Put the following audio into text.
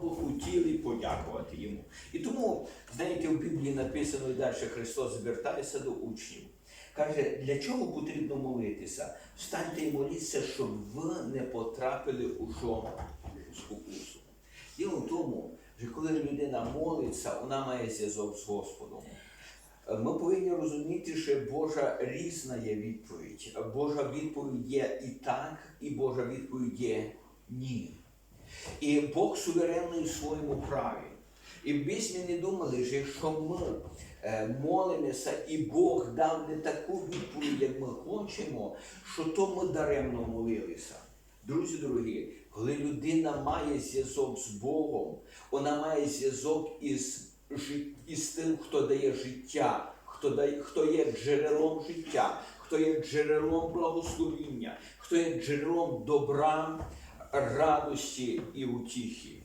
хотіли подякувати йому. І тому, знаєте, в Біблії написано і далі Христос звертається до учнів. Каже, для чого потрібно молитися? Встаньте і моліться, щоб ви не потрапили у що? спокусу. Діло в тому, що коли людина молиться, вона має зв'язок з Господом. Ми повинні розуміти, що Божа різна є відповідь. Божа відповідь є і так, і Божа відповідь є ні. І Бог суверенний в своєму праві. І в ми не думали, що якщо ми е, молимося і Бог дав не таку відповідь, як ми хочемо, що то ми даремно молилися. Друзі дорогі, коли людина має зв'язок з Богом, вона має зв'язок із, із тим, хто дає життя, хто, дає, хто є джерелом життя, хто є джерелом благословіння, хто є джерелом добра, радості і утіхи.